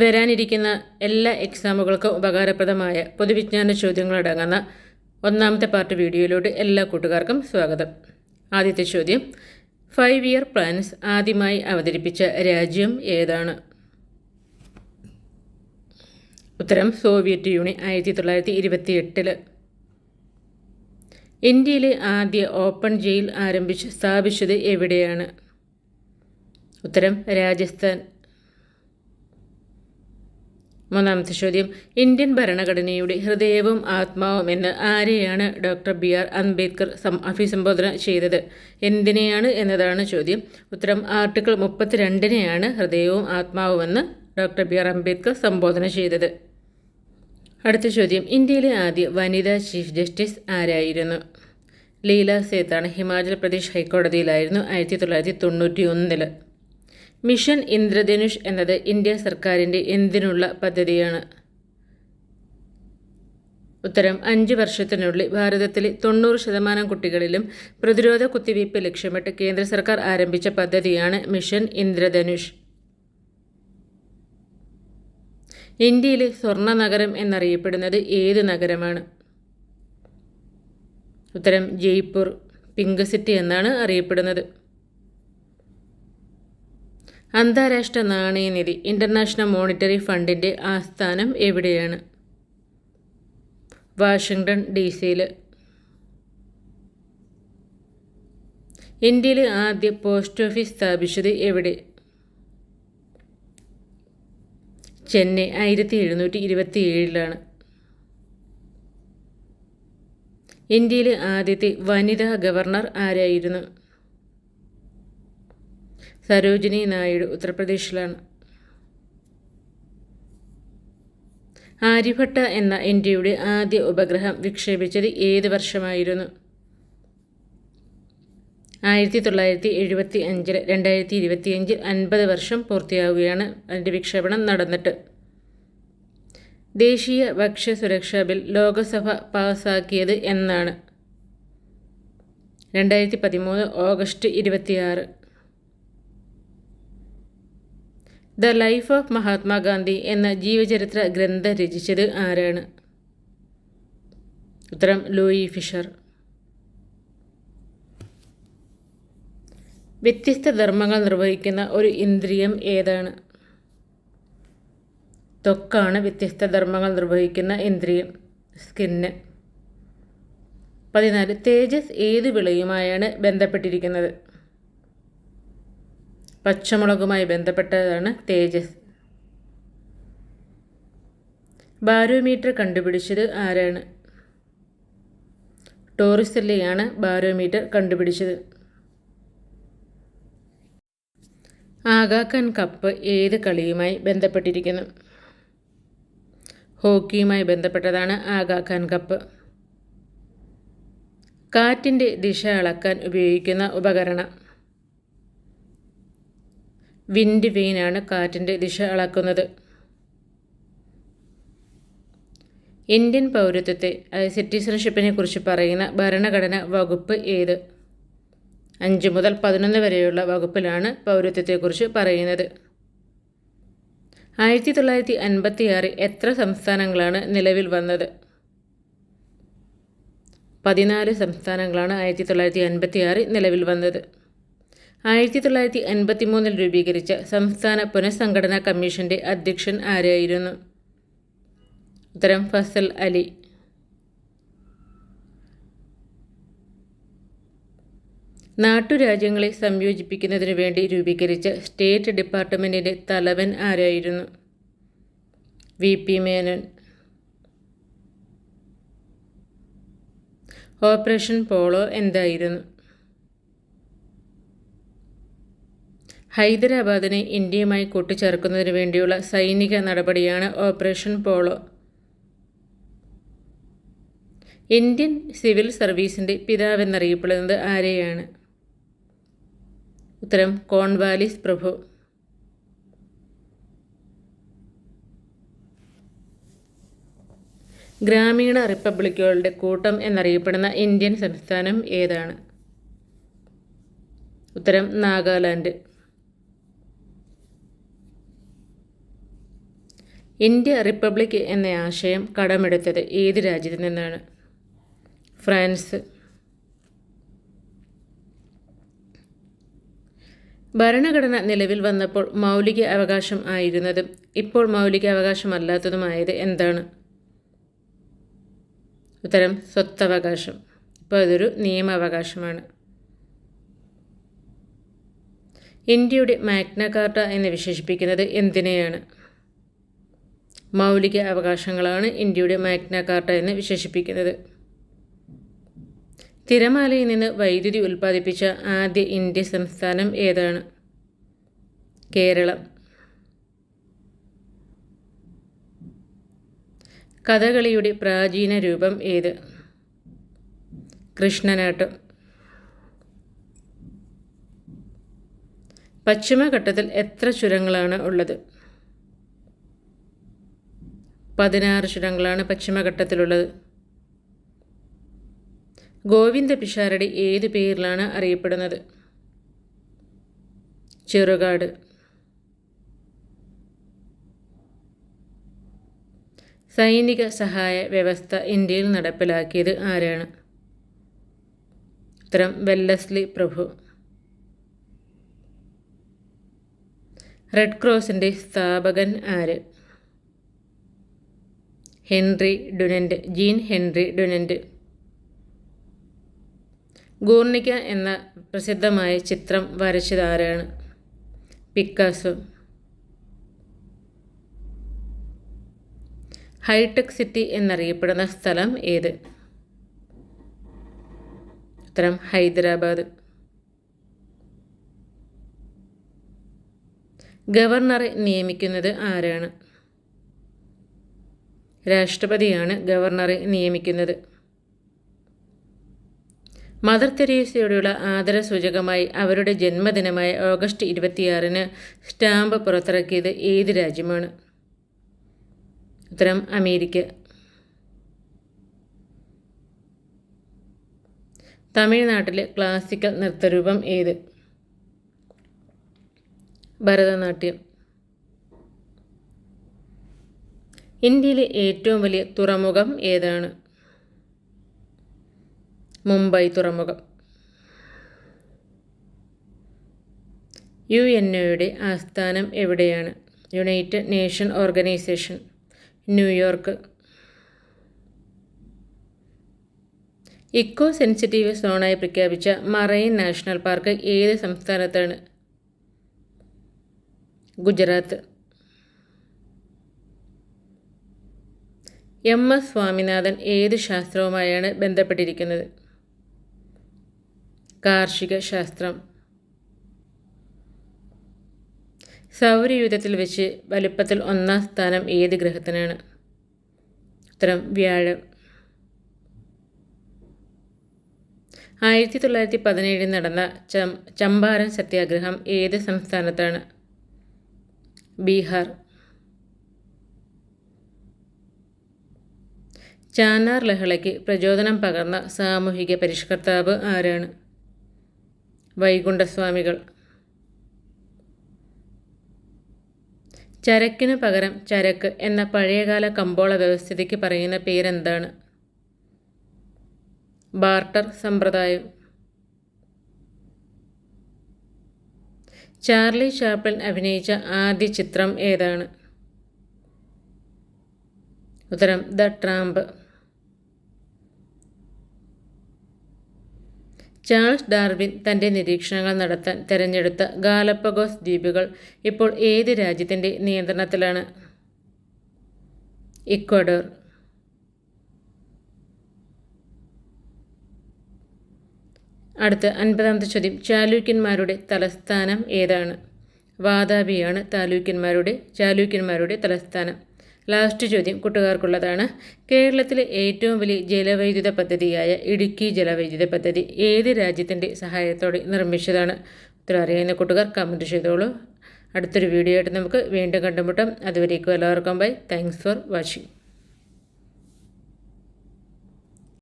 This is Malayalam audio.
വരാനിരിക്കുന്ന എല്ലാ എക്സാമുകൾക്കും ഉപകാരപ്രദമായ പൊതുവിജ്ഞാന ചോദ്യങ്ങളടങ്ങുന്ന ഒന്നാമത്തെ പാർട്ട് വീഡിയോയിലോട്ട് എല്ലാ കൂട്ടുകാർക്കും സ്വാഗതം. ആദ്യത്തെ ചോദ്യം ഫൈവ് ഇയർ പ്ലാൻസ് ആദ്യമായി അവതരിപ്പിച്ച രാജ്യം ഏതാണ്? ഉത്തരം സോവിയറ്റ് യൂണിയൻ ആയിരത്തി തൊള്ളായിരത്തി ഇരുപത്തി എട്ടിൽ ഇന്ത്യയിലെ ആദ്യ ഓപ്പൺ ജയിൽ ആരംഭിച്ച് സ്ഥാപിച്ചത് എവിടെയാണ്? ഉത്തരം രാജസ്ഥാൻ. മൂന്നാമത്തെ ചോദ്യം. ഇന്ത്യൻ ഭരണഘടനയുടെ ഹൃദയവും ആത്മാവും എന്ന് ആരെയാണ് ഡോക്ടർ ബി ആർ അംബേദ്കർ അഭിസംബോധന ചെയ്തത്? എന്തിനെയാണ് എന്നതാണ് ചോദ്യം. ഉത്തരം ആർട്ടിക്കിൾ മുപ്പത്തിരണ്ടിനെയാണ് ഹൃദയവും ആത്മാവുമെന്ന് ഡോക്ടർ ബി ആർ അംബേദ്കർ സംബോധന ചെയ്തത്. അടുത്ത ചോദ്യം. ഇന്ത്യയിലെ ആദ്യ വനിതാ ചീഫ് ജസ്റ്റിസ് ആരായിരുന്നു? ലീല സേത്താണ് ഹിമാചൽ പ്രദേശ് ഹൈക്കോടതിയിലായിരുന്നു ആയിരത്തി തൊള്ളായിരത്തി തൊണ്ണൂറ്റി ഒന്നിൽ മിഷൻ ഇന്ദ്രധനുഷ് എന്നത് ഇന്ത്യ സർക്കാരിന്റെ എന്തിനുള്ള പദ്ധതിയാണ്. ഉത്തരം അഞ്ച് വർഷത്തിനുള്ളിൽ ഭാരതത്തിലെ തൊണ്ണൂറ് ശതമാനം കുട്ടികളിലും പ്രതിരോധ കുത്തിവയ്പ് ലക്ഷ്യമിട്ട് കേന്ദ്ര സർക്കാർ ആരംഭിച്ച പദ്ധതിയാണ് മിഷൻ ഇന്ദ്രധനുഷ്. ഇന്ത്യയിലെ സ്വർണ നഗരം എന്നറിയപ്പെടുന്നത് ഏത് നഗരമാണ്? ഉത്തരം ജയ്പൂർ പിങ്ക് സിറ്റി എന്നാണ് അറിയപ്പെടുന്നത്. അന്താരാഷ്ട്ര നാണയനിധി ഇന്റർനാഷണൽ മോണിറ്ററി ഫണ്ടിന്റെ ആസ്ഥാനം എവിടെയാണ്? വാഷിങ്ടൺ ഡി സിയിൽ ഇന്ത്യയിലെ ആദ്യ പോസ്റ്റ് ഓഫീസ് സ്ഥാപിച്ചത് എവിടെ? ചെന്നൈ ആയിരത്തി എഴുന്നൂറ്റി ഇരുപത്തി ഏഴിലാണ് ഇന്ത്യയിലെ ആദ്യത്തെ വനിതാ ഗവർണർ ആരായിരുന്നു? സരോജിനി നായിഡു ഉത്തർപ്രദേശിലാണ്. ആര്യഭട്ട എന്ന ഇന്ത്യയുടെ ആദ്യ ഉപഗ്രഹം വിക്ഷേപിച്ചത് ഏത് വർഷമായിരുന്നു? ആയിരത്തി തൊള്ളായിരത്തി എഴുപത്തി അഞ്ചിൽ രണ്ടായിരത്തി ഇരുപത്തിയഞ്ചിൽ അൻപത് വർഷം പൂർത്തിയാവുകയാണ് അതിന്റെ വിക്ഷേപണം നടന്നിട്ട്. ദേശീയ ഭക്ഷ്യസുരക്ഷാ ബിൽ ലോകസഭ പാസാക്കിയത് എന്നാണ്. രണ്ടായിരത്തി പതിമൂന്ന് ഓഗസ്റ്റ് ഇരുപത്തിയാറ്. ദ ലൈഫ് ഓഫ് മഹാത്മാഗാന്ധി എന്ന ജീവചരിത്ര ഗ്രന്ഥം രചിച്ചത് ആരാണ്? ഉത്തരം ലൂയി ഫിഷർ. വ്യത്യസ്ത ധർമ്മങ്ങൾ നിർവഹിക്കുന്ന ഒരു ഇന്ദ്രിയം ഏതാണ്? ത്വക്കാണ് വ്യത്യസ്ത ധർമ്മങ്ങൾ നിർവഹിക്കുന്ന ഇന്ദ്രിയം സ്കിന്ന്. പതിനാല് തേജസ് ഏത് വിളയുമായാണ് ബന്ധപ്പെട്ടിരിക്കുന്നത്? പച്ചമുളകുമായി ബന്ധപ്പെട്ടതാണ് തേജസ്. ബാരോമീറ്റർ കണ്ടുപിടിച്ചത് ആരാണ്? ടോറിസെല്ലയാണ് ബാരോമീറ്റർ കണ്ടുപിടിച്ചത്. ആഗാഖാൻ കപ്പ് ഏത് കളിയുമായി ബന്ധപ്പെട്ടിരിക്കുന്നു? ഹോക്കിയുമായി ബന്ധപ്പെട്ടതാണ് ആഗാഖാൻ കപ്പ്. കാറ്റിന്റെ ദിശ അളക്കാൻ ഉപയോഗിക്കുന്ന ഉപകരണം. വിൻഡ് വെയിനാണ് കാറ്റിന്റെ ദിശ അളക്കുന്നത്. ഇന്ത്യൻ പൗരത്വത്തെ സിറ്റിസൺഷിപ്പിനെ കുറിച്ച് പറയുന്ന ഭരണഘടന വകുപ്പ് ഏത്? അഞ്ച് മുതൽ പതിനൊന്ന് വരെയുള്ള വകുപ്പിലാണ് പൗരത്വത്തെക്കുറിച്ച് പറയുന്നത്. ആയിരത്തി തൊള്ളായിരത്തി അൻപത്തി ആറിൽ എത്ര സംസ്ഥാനങ്ങളാണ് നിലവിൽ വന്നത്? പതിനാല് സംസ്ഥാനങ്ങളാണ് ആയിരത്തി തൊള്ളായിരത്തി അൻപത്തി ആറിൽ നിലവിൽ വന്നത്. ആയിരത്തി തൊള്ളായിരത്തി എൺപത്തി മൂന്നിൽ രൂപീകരിച്ച സംസ്ഥാന പുനഃസംഘടനാ കമ്മീഷന്റെ അധ്യക്ഷൻ ആരായിരുന്നു? ഉത്തരം ഫസൽ അലി. നാട്ടുരാജ്യങ്ങളെ സംയോജിപ്പിക്കുന്നതിനു വേണ്ടി രൂപീകരിച്ച സ്റ്റേറ്റ് ഡിപ്പാർട്ട്മെന്റിന്റെ തലവൻ ആരായിരുന്നു? V. P. Menon. Operation polo എന്തായിരുന്നു? ഹൈദരാബാദിനെ ഇന്ത്യയുമായി കൂട്ടിച്ചേർക്കുന്നതിന് വേണ്ടിയുള്ള സൈനിക നടപടിയാണ് ഓപ്പറേഷൻ പോളോ. ഇന്ത്യൻ സിവിൽ സർവീസിന്റെ പിതാവെന്നറിയപ്പെടുന്നത് ആരെയാണ്? ഉത്തരം കോൺവാലിസ് പ്രഭു. ഗ്രാമീണ റിപ്പബ്ലിക്കുകളുടെ കൂട്ടം എന്നറിയപ്പെടുന്ന ഇന്ത്യൻ സംസ്ഥാനം ഏതാണ്? ഉത്തരം നാഗാലാൻഡ്. ഇന്ത്യ റിപ്പബ്ലിക് എന്ന ആശയം കടമെടുത്തത് ഏത് രാജ്യത്തു നിന്നാണ്? ഫ്രാൻസ്. ഭരണഘടന നിലവിൽ വന്നപ്പോൾ മൗലിക അവകാശം ആയിരുന്നതും ഇപ്പോൾ മൗലിക അവകാശമല്ലാത്തതുമായത് എന്താണ്? ഉത്തരം സ്വത്തവകാശം. ഇപ്പോൾ അതൊരു നിയമാവകാശമാണ്. ഇന്ത്യയുടെ മാഗ്ന കാർട്ട എന്ന് വിശേഷിപ്പിക്കുന്നത് എന്തിനെയാണ്? മൗലിക അവകാശങ്ങളാണ് ഇന്ത്യയുടെ മാഗ്ന കാർട്ട എന്ന് വിശേഷിപ്പിക്കുന്നത്. തിരമാലയിൽ നിന്ന് വൈദ്യുതി ഉൽപ്പാദിപ്പിച്ച ആദ്യ ഇന്ത്യ സംസ്ഥാനം ഏതാണ്? കേരളം. കഥകളിയുടെ പ്രാചീന രൂപം ഏത്? കൃഷ്ണനാട്ടം. പശ്ചിമഘട്ടത്തിൽ എത്ര ചുരങ്ങളാണ് ഉള്ളത്? പതിനാറ് ചുരങ്ങളാണ് പശ്ചിമഘട്ടത്തിലുള്ളത്. ഗോവിന്ദ പിഷാരടി ഏത് പേരിലാണ് അറിയപ്പെടുന്നത്? ചെറുകാട്. സൈനിക സഹായ വ്യവസ്ഥ ഇന്ത്യയിൽ നടപ്പിലാക്കിയത് ആരാണ്? ഉത്തരം വെല്ലസ്ലി പ്രഭു. റെഡ് ക്രോസിന്റെ സ്ഥാപകൻ ആര്? Henry Dunant Jean Henry Dunant Guernica എന്ന പ്രസിദ്ധമായ ചിത്രം വരച്ചത് ആരാണ് പിക്കാസോ. ഹൈടെക് സിറ്റി എന്നറിയപ്പെടുന്ന സ്ഥലം ഏത്? ഉത്തരം ഹൈദരാബാദ്. ഗവർണറെ നിയമിക്കുന്നത് ആരാണ്? രാഷ്ട്രപതിയാണ് ഗവർണറെ നിയമിക്കുന്നത്. മദർ തെരേസയോടുള്ള ആദരസൂചകമായി അവരുടെ ജന്മദിനമായ ഓഗസ്റ്റ് ഇരുപത്തിയാറിന് സ്റ്റാമ്പ് പുറത്തിറക്കിയത് ഏത് രാജ്യമാണ്? ഉത്തരം അമേരിക്ക. തമിഴ്നാട്ടിലെ ക്ലാസിക്കൽ നൃത്തരൂപം ഏത്? ഭരതനാട്യം. ഇന്ത്യയിലെ ഏറ്റവും വലിയ തുറമുഖം ഏതാണ്? മുംബൈ തുറമുഖം. യു എൻ ഒയുടെ ആസ്ഥാനം എവിടെയാണ്? United Nation Organization New York. Eco sensitive സോണായി പ്രഖ്യാപിച്ച മറൈൻ നാഷണൽ പാർക്ക് ഏത് സംസ്ഥാനത്താണ്? ഗുജറാത്ത്. എം എസ് സ്വാമിനാഥൻ ഏത് ശാസ്ത്രവുമായാണ് ബന്ധപ്പെട്ടിരിക്കുന്നത്? കാർഷിക ശാസ്ത്രം. സൗരയൂഥത്തിൽ വെച്ച് വലുപ്പത്തിൽ ഒന്നാം സ്ഥാനം ഏത് ഗ്രഹത്തിനാണ്? ഉത്തരം വ്യാഴം. ആയിരത്തി തൊള്ളായിരത്തി പതിനേഴിൽ നടന്ന ചം ചമ്പാരൻ സത്യാഗ്രഹം ഏത് സംസ്ഥാനത്താണ്? ബീഹാർ. ചാനാർ ലഹളയ്ക്ക് പ്രചോദനം പകർന്ന സാമൂഹിക പരിഷ്കർത്താവ് ആരാണ്? വൈകുണ്ഠസ്വാമികൾ. ചരക്കിന് പകരം ചരക്ക് എന്ന പഴയകാല കമ്പോള വ്യവസ്ഥിതിക്ക് പറയുന്ന പേരെന്താണ്? ബാർട്ടർ സമ്പ്രദായം. ചാർലി ചാപ്ലിൻ അഭിനയിച്ച ആദ്യ ചിത്രം ഏതാണ്? ഉത്തരം ദ ട്രാമ്പ്. ചാൾസ് ഡാർവിൻ തന്റെ നിരീക്ഷണങ്ങൾ നടത്താൻ തിരഞ്ഞെടുത്ത ഗാലപ്പഗോസ് ദ്വീപുകൾ ഇപ്പോൾ ഏത് രാജ്യത്തിന്റെ നിയന്ത്രണത്തിലാണ്? ഇക്വഡോർ. അടുത്ത അൻപതാമത്തെ ചോദ്യം. ചാലൂക്യന്മാരുടെ തലസ്ഥാനം ഏതാണ്? വാദാബിയാണ് താലൂക്യന്മാരുടെ ചാലൂക്യന്മാരുടെ തലസ്ഥാനം. ലാസ്റ്റ് ചോദ്യം കൂട്ടുകാർക്കുള്ളതാണ്. കേരളത്തിലെ ഏറ്റവും വലിയ ജലവൈദ്യുത പദ്ധതിയായ ഇടുക്കി ജലവൈദ്യുത പദ്ധതി ഏത് രാജ്യത്തിന്റെ സഹായത്തോടെ നിർമ്മിച്ചതാണ്? ഉത്തരം അറിയുന്ന കൂട്ടുകാർ കമന്റ് ചെയ്തോളൂ. അടുത്തൊരു വീഡിയോ ആയിട്ട് നമുക്ക് വീണ്ടും കണ്ടുമുട്ടാം. അതുവരേക്കും എല്ലാവർക്കും ബൈ താങ്ക്സ് ഫോർ വാച്ചിങ്